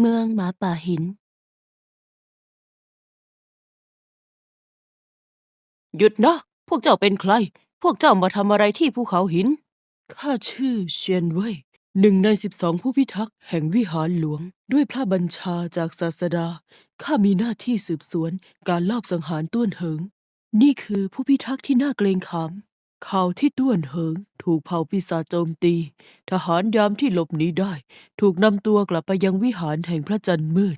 เมืองหมาป่าหิน หยุดนะ พวกเจ้าเป็นใคร พวกเจ้ามาทำอะไรที่ภูเขาหิน ข้าชื่อเชียนเว่ยหนึ่งในสิบสองผู้พิทักษ์แห่งวิหารหลวง ด้วยพระบัญชาจากศาสดา ข้ามีหน้าที่สืบสวนการลอบสังหารต้วนเหิง นี่คือผู้พิทักษ์ที่น่าเกรงขาม ข่าวที่ต้วนเหิง ถูกเผ่าปีศาจโจมตี ทหารยามที่หลบหนีได้ ถูกนำตัวกลับไปยังวิหารแห่งพระจันทร์มืด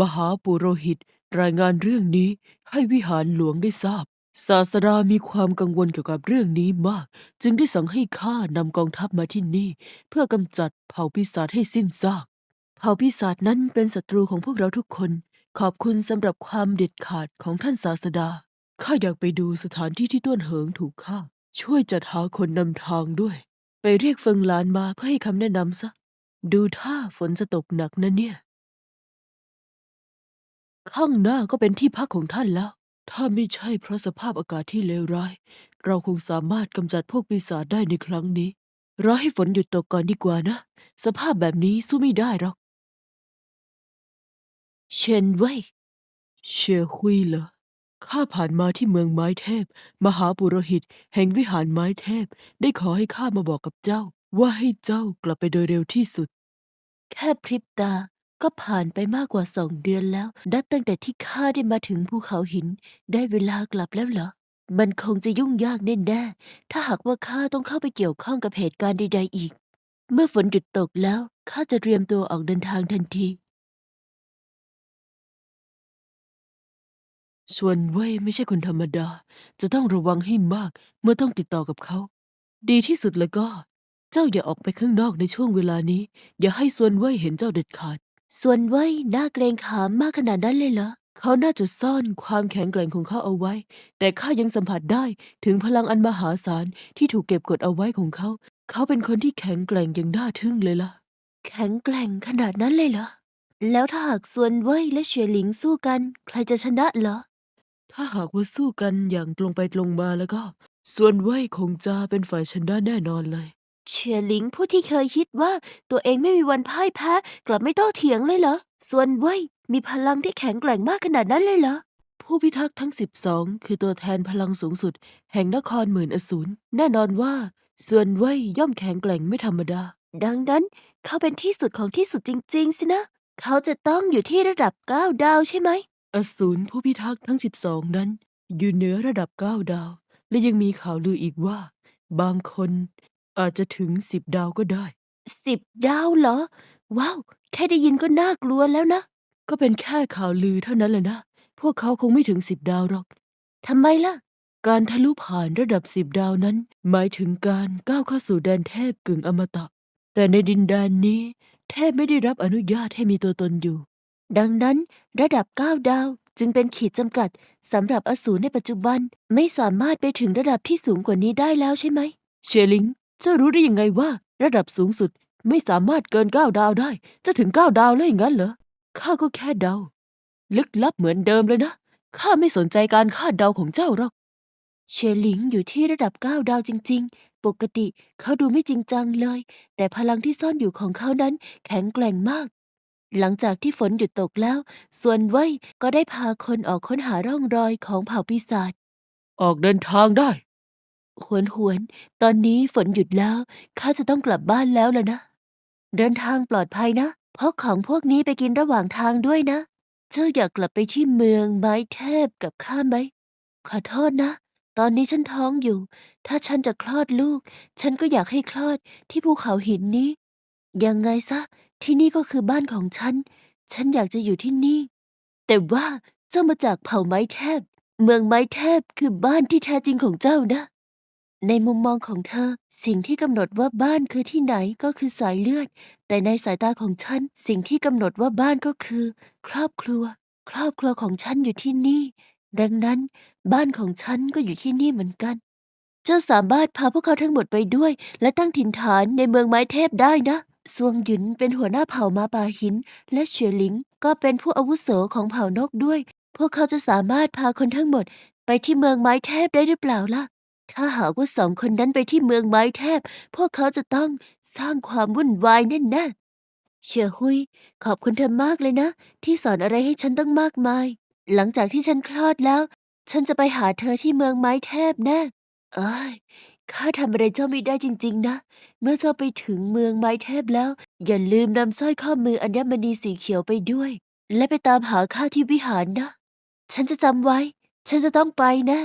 มหาปุโรหิต รายงานเรื่องนี้ให้วิหารหลวงได้ทราบ ศาสดามีความกังวลเกี่ยวกับเรื่องนี้มาก จึงได้สั่งให้ข้านำกองทัพมาที่นี่ เพื่อกำจัดเผ่าปีศาจให้สิ้นซาก เผ่าปีศาจนั้นเป็นศัตรูของพวกเราทุกคน ขอบคุณสำหรับความเด็ดขาดของท่านศาสดาข้าอยากไปดูสถานที่ที่ต้วนเหิงถูกฆ่า ช่วยจัดหาคนนำทางด้วย ไปเรียกเฟิงหลานมาเพื่อให้คำแนะนำซะ ดูท่าฝนจะตกหนักนะเนี่ย ข้างหน้าก็เป็นที่พักของท่านแล้ว ถ้าไม่ใช่เพราะสภาพอากาศที่เลวร้าย เราคงสามารถกำจัดพวกปีศาจได้ในครั้งนี้ รอให้ฝนหยุดตกก่อนดีกว่านะ สภาพแบบนี้สู้ไม่ได้หรอก เชนเว่ยเชียหุยเหรอ ข้าผ่านมาที่เมืองไม้เทพ มหาปุโรหิต แห่งวิหารไม้เทพ ได้ขอให้ข้ามาบอกกับเจ้า ว่าให้เจ้ากลับไปโดยเร็วที่สุด แค่พริบตาก็ผ่านไปมากกว่าสองเดือนแล้ว นับตั้งแต่ที่ข้าได้มาถึงภูเขาหิน ได้เวลากลับแล้วเหรอ มันคงจะยุ่งยากแน่ๆ ถ้าหากว่าข้าต้องเข้าไปเกี่ยวข้องกับเหตุการณ์ใดๆอีก เมื่อฝนหยุดตกแล้วข้าจะเตรียมตัวออกเดินทางทันที ส่วนเว่ยไม่ใช่คนธรรมดา จะต้องระวังให้มากเมื่อต้องติดต่อกับเขา ดีที่สุดแล้วก็ เจ้าอย่าออกไปข้างนอกในช่วงเวลานี้ อย่าให้ส่วนเว่ยเห็นเจ้าเด็ดขาด ส่วนเว่ยน่าเกรงขามมากขนาดนั้นเลยเหรอเขาน่าจะซ่อนความแข็งแกร่งของเขาเอาไว้ แต่ข้ายังสัมผัสได้ถึงพลังอันมหาศาลที่ถูกเก็บกดเอาไว้ของเขา เขาเป็นคนที่แข็งแกร่งอย่างน่าทึ่งเลยล่ะ แข็งแกร่งขนาดนั้นเลยเหรอ แล้วถ้าหากส่วนเว่ยและเฉวยหลิงสู้กัน ใครจะชนะเหรอ ถ้าหากว่าสู้กันอย่างตรงไปตรงมาแล้วก็ ส่วนเว่ยคงจะเป็นฝ่ายชนะแน่นอนเลย เฉียหลิงผู้ที่เคยคิดว่าตัวเองไม่มีวันพ่ายแพ้ กลับไม่โต้เถียงเลยเหรอ ส่วนเว่ยมีพลังที่แข็งแกร่งมากขนาดนั้นเลยเหรอ ผู้พิทักษ์ทั้งสิบสองคือตัวแทนพลังสูงสุด แห่งนครหมื่นอสูรแน่นอนว่า ส่วนเว่ยย่อมแข็งแกร่งไม่ธรรมดา ดังนั้นเขาเป็นที่สุดของที่สุดจริง ๆ สินะ เขาจะต้องอยู่ที่ระดับเก้าดาวใช่ไหม อสูรผู้พิทักษ์ทั้งสิบสองนั้น อยู่เหนือระดับเก้าดาว และยังมีข่าวลืออีกว่า บางคนอาจจะถึงสิบดาวก็ได้ สิบดาวเหรอ ว้าว แค่ได้ยินก็น่ากลัวแล้วนะ ก็เป็นแค่ข่าวลือเท่านั้นแหละนะ พวกเขาคงไม่ถึงสิบดาวหรอก ทำไมล่ะ การทะลุผ่านระดับสิบดาวนั้น หมายถึงการก้าวเข้าสู่แดนเทพกึ่งอมตะ แต่ในดินแดนนี้ เทพไม่ได้รับอนุญาตให้มีตัวตนอยู่ ดังนั้นระดับเก้าดาวจึงเป็นขีดจำกัดสำหรับอสูรในปัจจุบันไม่สามารถไปถึงระดับที่สูงกว่านี้ได้แล้วใช่ไหม เชลิงเจ้ารู้ได้ยังไงว่า ระดับสูงสุดไม่สามารถเกินเก้าดาวได้ จะถึงเก้าดาวเลยอย่างนั้นเหรอข้าก็แค่เดา ลึกลับเหมือนเดิมเลยนะข้าไม่สนใจการคาดเดาของเจ้าหรอก เชลิงอยู่ที่ระดับเก้าดาวจริง ๆ ปกติเขาดูไม่จริงจังเลย แต่พลังที่ซ่อนอยู่ของเขานั้นแข็งแกร่งมาก หลังจากที่ฝนหยุดตกแล้ว ส่วนเว่ยก็ได้พาคนออกค้นหาร่องรอยของเผ่าปีศาจ ออกเดินทางได้ หวนหวนๆตอนนี้ฝนหยุดแล้ว ข้าจะต้องกลับบ้านแล้วล่ะนะ เดินทางปลอดภัยนะพกของพวกนี้ไปกินระหว่างทางด้วยนะ เจ้าอยากกลับไปที่เมืองไม้เทพกับข้าไหม ขอโทษนะ ตอนนี้ฉันท้องอยู่ ถ้าฉันจะคลอดลูก ฉันก็อยากให้คลอดที่ภูเขาหินนี้ ยังไงซะ ที่นี่ก็คือบ้านของฉัน ฉันอยากจะอยู่ที่นี่ แต่ว่าเจ้ามาจากเผ่าไม้เทพเมืองไม้เทพคือบ้านที่แท้จริงของเจ้านะ ในมุมมองของเธอ สิ่งที่กำหนดว่าบ้านคือที่ไหนก็คือสายเลือด แต่ในสายตาของฉัน สิ่งที่กำหนดว่าบ้านก็คือ ครอบครัว ครอบครัวของฉันอยู่ที่นี่ ดังนั้น บ้านของฉันก็อยู่ที่นี่เหมือนกัน เจ้าสามารถพาพวกเขาทั้งหมดไปด้วย และตั้งถิ่นฐานในเมืองไม้เทพได้นะ ซวงหยุนเป็นหัวหน้าเผ่ามาป่าหิน และเฉวยหลิง ก็เป็นผู้อาวุโสของเผ่านกด้วย พวกเขาจะสามารถพาคนทั้งหมด ไปที่เมืองไม้เทพได้หรือเปล่าล่ะ ถ้าหากว่าสองคนนั้นไปที่เมืองไม้เทพ พวกเขาจะต้องสร้างความวุ่นวายแน่ๆเฉียหุย ขอบคุณเธอมากเลยนะ ที่สอนอะไรให้ฉันตั้งมากมาย หลังจากที่ฉันคลอดแล้ว ฉันจะไปหาเธอที่เมืองไม้เทพแน่เอ้ย ข้าทำอะไรเจ้าไม่ได้จริง ๆ นะ เมื่อเจ้าไปถึงเมืองไม้เทพแล้ว อย่าลืมนำสร้อยข้อมืออัญมณีสีเขียวไปด้วย และไปตามหาข้าที่วิหารนะ ฉันจะจำไว้ ฉันจะต้องไปนะ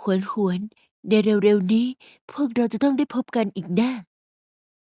ขวนขวนๆในเร็วๆนี้ พวกเราจะต้องได้พบกันอีกแน่